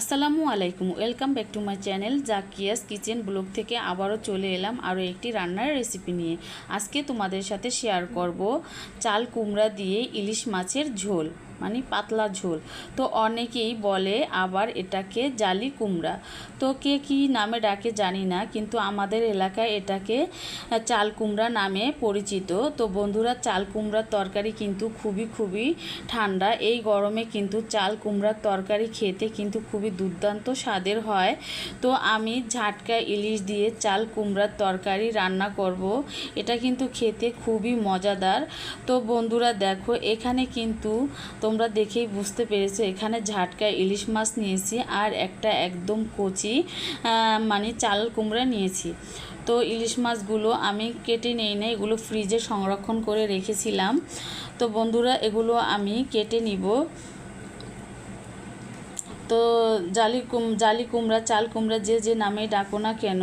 আসসালামু আলাইকুম, welcome back to my channel Zakia's kitchen vlog থেকে আবারও চলে এলাম আরও একটি রান্নার রেসিপি নিয়ে। আজকে তোমাদের সাথে শেয়ার করব চাল কুমড়া দিয়ে ইলিশ মাছের ঝোল। মানে পাতলা ঝোল। তো অনেকেই বলে আবার এটাকে জালি কুমড়া। তো কে কী নামে ডাকে জানি না, কিন্তু আমাদের এলাকায় এটাকে চাল কুমড়া নামে পরিচিত। তো বন্ধুরা, চাল কুমড়ার তরকারি কিন্তু খুবই খুবই ঠান্ডা। এই গরমে কিন্তু চাল কুমড়ার তরকারি খেতে কিন্তু খুবই দুর্দান্ত স্বাদের হয়। তো আমি ঝাটকা ইলিশ দিয়ে চাল কুমড়ার তরকারি রান্না করব। এটা কিন্তু খেতে খুবই মজাদার। তো বন্ধুরা, দেখো, এখানে কিন্তু তোমরা দেখেই বুঝতে পেরেছ, এখানে ঝাটকা ইলিশ মাছ নিয়েছি আর একটা একদম কচি মানে চাল কুমড়া নিয়েছি। তো ইলিশ মাছগুলো আমি কেটে নেই না এগুলো ফ্রিজে সংরক্ষণ করে রেখেছিলাম। তো বন্ধুরা, এগুলো আমি কেটে নিব। তো জালি কুম, জালি কুমড়া, চাল কুমড়া যে যে নামে ডাকো না কেন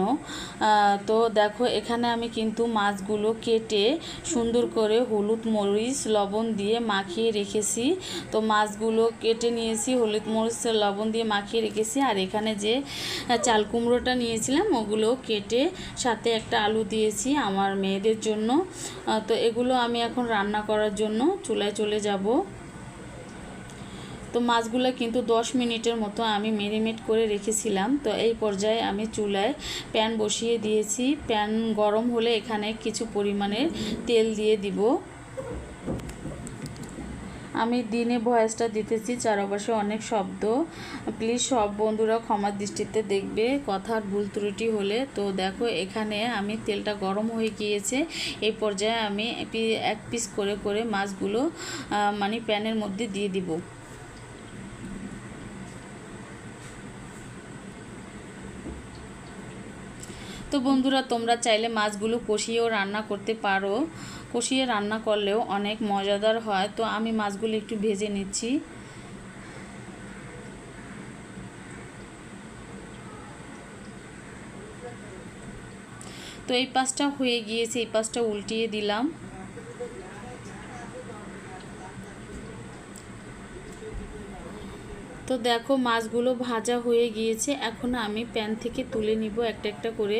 তো দেখো এখানে আমি কিন্তু মাছগুলো কেটে সুন্দর করে হলুদ মরিচ, লবণ দিয়ে মাখিয়ে রেখেছি। তো মাছগুলো কেটে নিয়েছি, হলুদ মরিচ, লবণ দিয়ে মাখিয়ে রেখেছি। আর এখানে যে চাল কুমড়োটা নিয়েছিলাম, ওগুলো কেটে সাথে একটা আলু দিয়েছি আমার মেয়েদের জন্য। তো এগুলো আমি এখন রান্না করার জন্য চুলায় চলে যাব। তো মাছগুলো কিন্তু 10 মিনিটের মতো আমি মেরিনেট করে রেখেছিলাম। তো এই পর্যায়ে আমি চুলায় প্যান বসিয়ে দিয়েছি। প্যান গরম হলে এখানে কিছু পরিমাণের তেল দিয়ে দিব। আমি দিনে ভয়েসটা দিতেছি, চারপাশে অনেক শব্দ। প্লিজ সব বন্ধুরা ক্ষমার দৃষ্টিতে দেখবে, কথার ভুল ত্রুটি হলে। তো দেখো, এখানে আমি তেলটা গরম হয়ে গিয়েছে। এই পর্যায়ে আমি এক পিস করে করে মাছগুলো মানে প্যানের মধ্যে দিয়ে দিব। তো বন্ধুরা, তোমরা চাইলে মাছগুলো কষিয়েও রান্না করতে পারো। কষিয়ে রান্না করলেও অনেক মজাদার হয়। তো আমি মাছগুলো একটু ভেজে নিচ্ছি। তো এই পাশটা হয়ে গিয়েছে, এই পাশটা উল্টিয়ে দিলাম। তো দেখো, মাছগুলো ভাজা হয়ে গিয়েছে। এখন আমি প্যান থেকে তুলে নিব একটা একটা করে।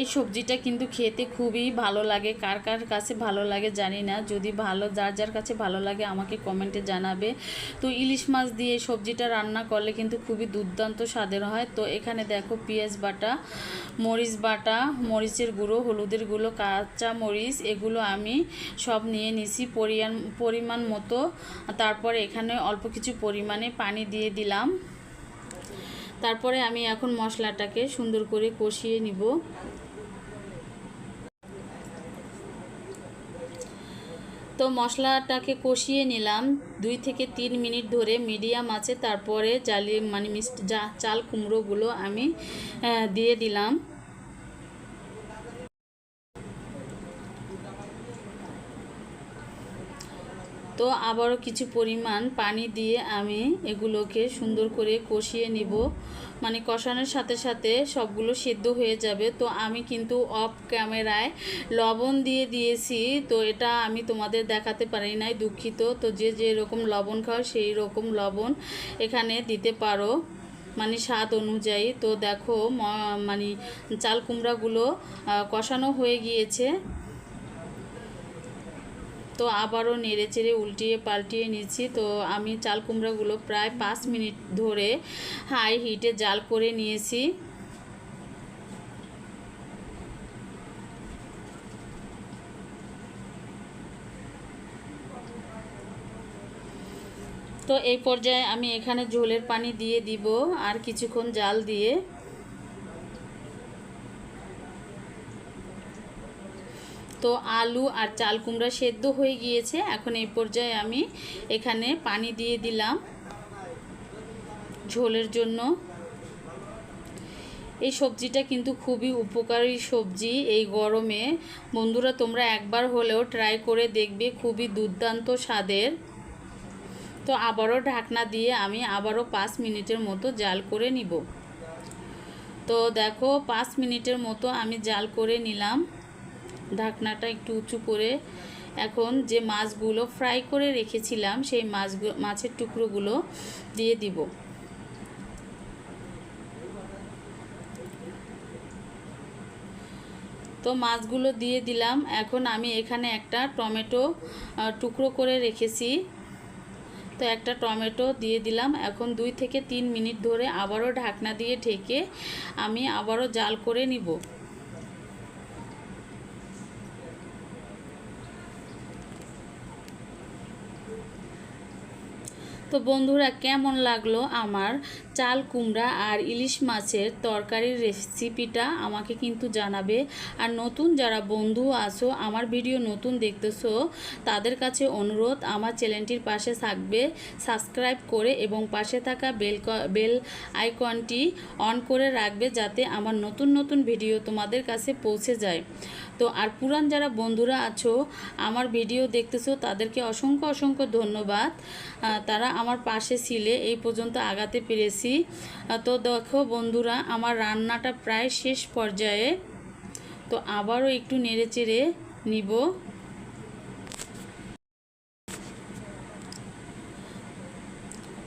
এই সবজিটা কিন্তু খেতে খুবই ভালো লাগে। কার কার কাছে ভালো লাগে জানি না। যদি ভালো, যার যার কাছে ভালো লাগে আমাকে কমেন্টে জানাবে। তো ইলিশ মাছ দিয়ে সবজিটা রান্না করলে কিন্তু খুবই দুর্দান্ত স্বাদের হয়। তো এখানে দেখো পেঁয়াজ বাটা, মরিচ বাটা, মরিচের গুঁড়ো, হলুদের গুঁড়ো, কাঁচা মরিচ, এগুলো আমি সব নিয়ে নিছি পরিমাণ পরিমাণ মতো। তারপরে এখানে অল্প কিছু পরিমাণে পানি দিয়ে দিলাম। তারপরে আমি এখন মশলাটাকে সুন্দর করে কষিয়ে নিব। তো মশলাটাকে কষিয়ে নিলাম দুই থেকে তিন মিনিট ধরে মিডিয়াম আছে, তারপরে জালি মানে মিষ্টি যা চাল কুমড়োগুলো আমি দিয়ে দিলাম। তো আবারও কিছু পরিমাণ পানি দিয়ে আমি এগুলোকে সুন্দর করে কষিয়ে নিব। মানে কষানোর সাথে সাথে সবগুলো সেদ্ধ হয়ে যাবে। তো আমি কিন্তু অফ ক্যামেরায় লবণ দিয়ে দিয়েছি। তো এটা আমি তোমাদের দেখাতে পারি নাই, দুঃখিত। তো যে যে রকম লবণ খাও সেই রকম লবণ এখানে দিতে পারো। মানে স্বাদ অনুযায়ী। তো দেখো মানে চাল কুমড়াগুলো কষানো হয়ে গিয়েছে। তো আবারও নেড়ে চেড়ে উল্টিয়ে পাল্টিয়ে নিচ্ছি। তো আমি চাল কুমড়াগুলো প্রায় পাঁচ মিনিট ধরে হাই হিটে জাল করে নিয়েছি। তো এই পর্যায়ে আমি এখানে ঝোলের পানি দিয়ে দিব আর কিছুক্ষণ জাল দিয়ে তো আলু আর চাল কুমড়া সেদ্ধ হয়ে গিয়েছে। এখন এই পর্যায়ে আমি এখানে পানি দিয়ে দিলাম ঝোলের জন্য। এই সবজিটা কিন্তু খুবই উপকারী সবজি এই গরমে। বন্ধুরা, তোমরা একবার হলেও ট্রাই করে দেখবে, খুবই দুর্দান্ত স্বাদের। তো আবারও ঢাকনা দিয়ে আমি আবারও পাঁচ মিনিটের মতো জাল করে নিব। তো দেখো, পাঁচ মিনিটের মতো আমি জাল করে নিলাম। ঢাকনাটা একটু উঁচু করে এখন যে মাছগুলো ফ্রাই করে রেখেছিলাম, সেই মাছগুলো মাছের টুকরোগুলো দিয়ে দিব। তো মাছগুলো দিয়ে দিলাম। এখন আমি এখানে একটা টমেটো টুকরো করে রেখেছি। তো একটা টমেটো দিয়ে দিলাম। এখন দুই থেকে তিন মিনিট ধরে আবারও ঢাকনা দিয়ে ঢেকে আমি আবারও জাল করে নিব। তো বন্ধুরা, কেমন লাগল আমার চাল কুমড়া আর ইলিশ মাছের তরকারির রেসিপিটা আমাকে কিন্তু জানাবে। আর নতুন যারা বন্ধু আছো, আমার ভিডিও নতুন দেখতেছো, তাদের কাছে অনুরোধ, আমার চ্যানেলটির পাশে থাকবে, সাবস্ক্রাইব করে এবং পাশে থাকা বেল বেল আইকনটি অন করে রাখবে যাতে আমার নতুন নতুন ভিডিও তোমাদের কাছে পৌঁছে যায়। তো আর পুরান যারা বন্ধুরা আছো, আমার ভিডিও দেখতেছো, তাদেরকে অসংখ্য অসংখ্য ধন্যবাদ। তারা আমার পাশে ছিলে, এই পর্যন্ত আগাতে পেরেছি। তো দেখো বন্ধুরা, আমার রান্নাটা প্রায় শেষ পর্যায়ে। তো আবারও একটু নেড়ে চেড়ে নিব।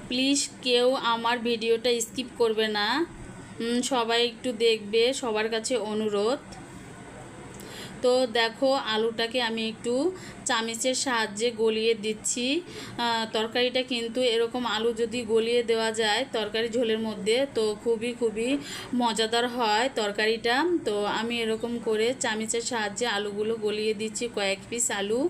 প্লিজ কেউ আমার ভিডিওটা স্কিপ করবে না। সবাই একটু দেখবে, সবার কাছে অনুরোধ। তো দেখো আলুটাকে আমি একটু চামিচের সাহায্যে গলিয়ে দিচ্ছি। তরকারিটা কিন্তু এরকম আলু যদি গলিয়ে দেওয়া যায় তরকারি ঝোলের মধ্যে, তো খুবই খুবই মজাদার হয় তরকারিটা। তো আমি এরকম করে চামিচের সাহায্যে আলুগুলো গলিয়ে দিচ্ছি কয়েক পিস আলু।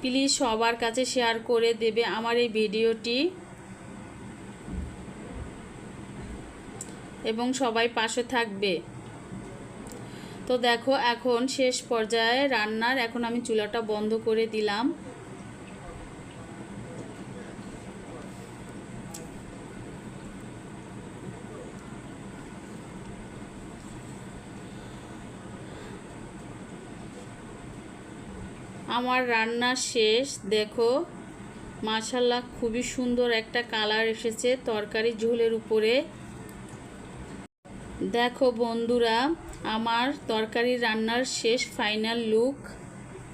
প্লিজ সবার কাছে শেয়ার করে দেবে আমার এই ভিডিওটি। এবং সবাই পাশে থাকবে। তো দেখো, এখন শেষ পর্যায়ে রান্নার, এখন আমি চুলাটা বন্ধ করে দিলাম। আমার রান্না শেষ, দেখো মাশাল্লাহ খুবই সুন্দর একটা কালার এসেছে, তরকারি ঝোলের উপরে। দেখো বন্ধুরা, আমার তরকারি রান্নার শেষ ফাইনাল লুক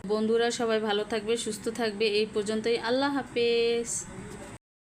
বন্ধুরা, সবাই ভালো থাকবে, সুস্থ থাকবে, এই পর্যন্তই। আল্লাহ হাফেজ।